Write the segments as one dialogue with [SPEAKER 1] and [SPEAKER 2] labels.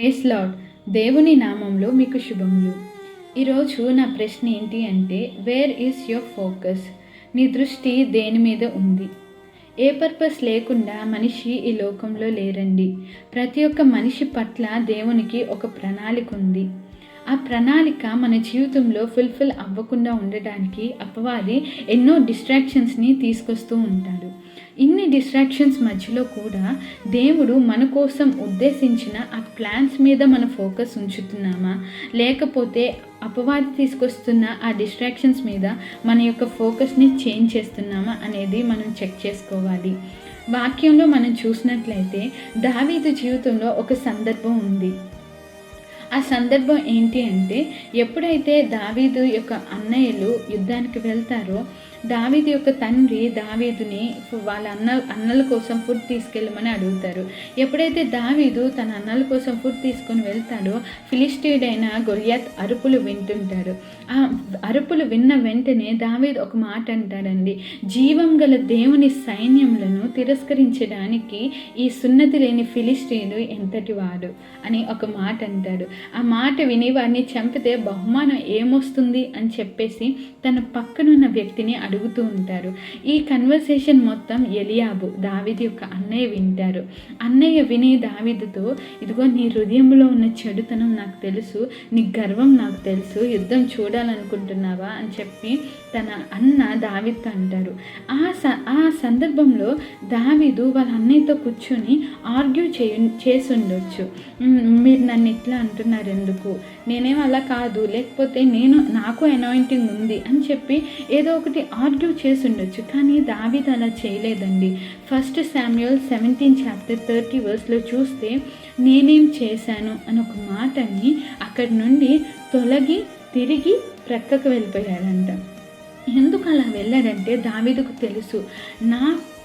[SPEAKER 1] Yes lord దేవుని నామంలో మీకు శుభములు. ఈరోజు నా ప్రశ్న ఏంటి అంటే వేర్ ఈస్ యువర్ ఫోకస్ నీ దృష్టి దేని మీద ఉంది? ఏ పర్పస్ లేకుండా మనిషి ఈ లోకంలో లేరండి. ప్రతి ఒక్క మనిషి పట్ల దేవునికి ఒక ప్రణాళిక ఉంది. ఆ ప్రణాళిక మన జీవితంలో ఫుల్ఫిల్ అవ్వకుండా ఉండటానికి అపవాది ఎన్నో డిస్ట్రాక్షన్స్ని తీసుకొస్తూ ఉంటాడు. ఇన్ని డిస్ట్రాక్షన్స్ మధ్యలో కూడా దేవుడు మన కోసం ఉద్దేశించిన ఆ ప్లాన్స్ మీద మన ఫోకస్ ఉంచుతున్నామా? లేకపోతే అపవాది తీసుకొస్తున్న ఆ డిస్ట్రాక్షన్స్ మీద మన యొక్క ఫోకస్ని చేంజ్ చేస్తున్నామా అనేది మనం చెక్ చేసుకోవాలి. వాక్యంలో మనం చూసినట్లయితే దావీదు జీవితంలో ఒక సందర్భం ఉంది. ఆ సందర్భం ఏంటి అంటే ఎప్పుడైతే దావీదు యొక్క అన్నయ్యలు యుద్ధానికి వెళ్తారో దావీదు యొక్క తండ్రి దావీదుని వాళ్ళ అన్న అన్నల కోసం ఫుడ్ తీసుకెళ్ళమని అడుగుతారు. ఎప్పుడైతే దావీదు తన అన్నల కోసం ఫుడ్ తీసుకొని వెళ్తాడో ఫిలిస్టీడైన గొలియాత్ అరుపులు వింటుంటాడు ఆ అరుపులు విన్న వెంటనే దావీదు ఒక మాట అంటాడండి. జీవం గల దేవుని సైన్యములను తిరస్కరించడానికి ఈ సున్నతి లేని ఫిలిస్టీడు ఎంతటి వాడు? అని ఒక మాట అంటాడు. ఆ మాట విని వారిని చంపితే బహుమానం ఏమొస్తుంది అని చెప్పేసి తన పక్కనున్న వ్యక్తిని అడుగుతూ ఉంటారు. ఈ కన్వర్సేషన్ మొత్తం ఎలియాబు దావిది యొక్క అన్నయ్య వింటారు. అన్నయ్య విని దావిదుతో ఇదిగో నీ హృదయంలో ఉన్న చెడుతనం నాకు తెలుసు నీ గర్వం నాకు తెలుసు యుద్ధం చూడాలనుకుంటున్నావా? అని చెప్పి తన అన్న దావిద్తో అంటారు. ఆ స ఆ సందర్భంలో దావిదు వాళ్ళ అన్నయ్యతో కూర్చొని ఆర్గ్యూ చేయు చేసి ఉండొచ్చు. మీరు నన్ను ఇట్లా అంటున్నారు ఎందుకు? నేనేం అలా కాదు లేకపోతే నేను నాకు అనాయింటింగ్ ఉంది అని చెప్పి ఏదో ఒకటి ఆర్గ్యూ చేసి ఉండొచ్చు కానీ దావిద్ అలా చేయలేదండి. First Samuel seventeen chapter thirty వర్స్లో చూస్తే నేనేం చేశాను అని ఒక మాటని అక్కడి నుండి తొలగి తిరిగి ప్రక్కకు వెళ్ళిపోయాడంట. ఎందుకు అలా వెళ్ళాడంటే దావిదకు తెలుసు నా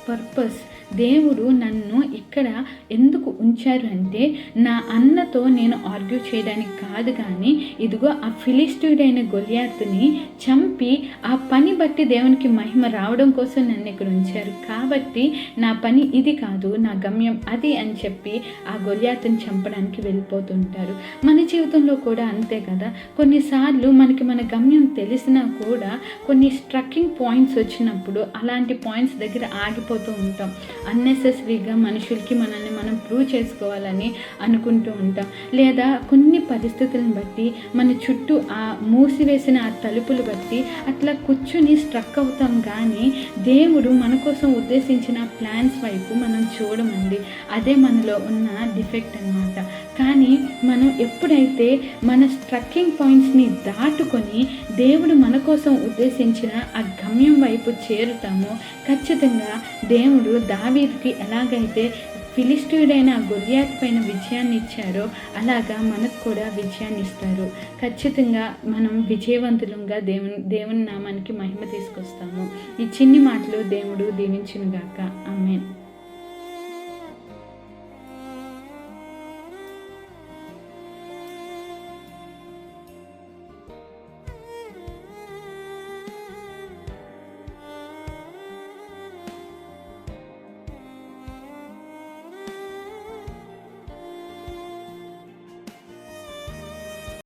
[SPEAKER 1] పర్పస్ దేవుడు నన్ను ఇక్కడ ఎందుకు ఉంచారు అంటే నా అన్నతో నేను ఆర్గ్యూ చేయడానికి కాదు కానీ ఇదిగో ఆ ఫిలిస్టుడైన గొలియాతుని చంపి ఆ పని బట్టి దేవునికి మహిమ రావడం కోసం నన్ను ఇక్కడ ఉంచారు. కాబట్టి నా పని ఇది కాదు నా గమ్యం అది అని చెప్పి ఆ గొలియాతుని చంపడానికి వెళ్ళిపోతుంటారు. మన జీవితంలో కూడా అంతే కదా. కొన్నిసార్లు మనకి మన గమ్యం తెలిసినా కూడా కొన్ని స్ట్రక్కింగ్ పాయింట్స్ వచ్చినప్పుడు అలాంటి పాయింట్స్ దగ్గర ఆగిపోతూ ఉంటాం. అన్నెసెసరీగా మనుషులకి మనల్ని మనం ప్రూవ్ చేసుకోవాలని అనుకుంటూ ఉంటాం. లేదా కొన్ని పరిస్థితులను బట్టి మన చుట్టూ ఆ మూసివేసిన ఆ తలుపులు బట్టి అట్లా కూర్చుని స్ట్రక్ అవుతాం కానీ దేవుడు మన కోసం ఉద్దేశించిన ప్లాన్స్ వైపు మనం చూడమండి. అదే మనలో ఉన్న డిఫెక్ట్ అనమాట కానీ మనం ఎప్పుడైతే మన స్ట్రక్కింగ్ పాయింట్స్ని దాటుకొని దేవుడు మన కోసం ఉద్దేశించిన ఆ గమ్యం వైపు చేరుతామో ఖచ్చితంగా దేవుడు దావీదికి ఎలాగైతే ఫిలిస్టీయుడైన గొలియాత్ పైన విజయాన్ని ఇచ్చారో అలాగా మనకు కూడా విజయాన్ని ఇస్తారు. ఖచ్చితంగా మనం విజయవంతులంగా దేవుని దేవుని నామానికి మహిమ తీసుకొస్తాము. ఈ చిన్ని మాటలు దేవుడు దీవించునుగాక. ఆమెన్.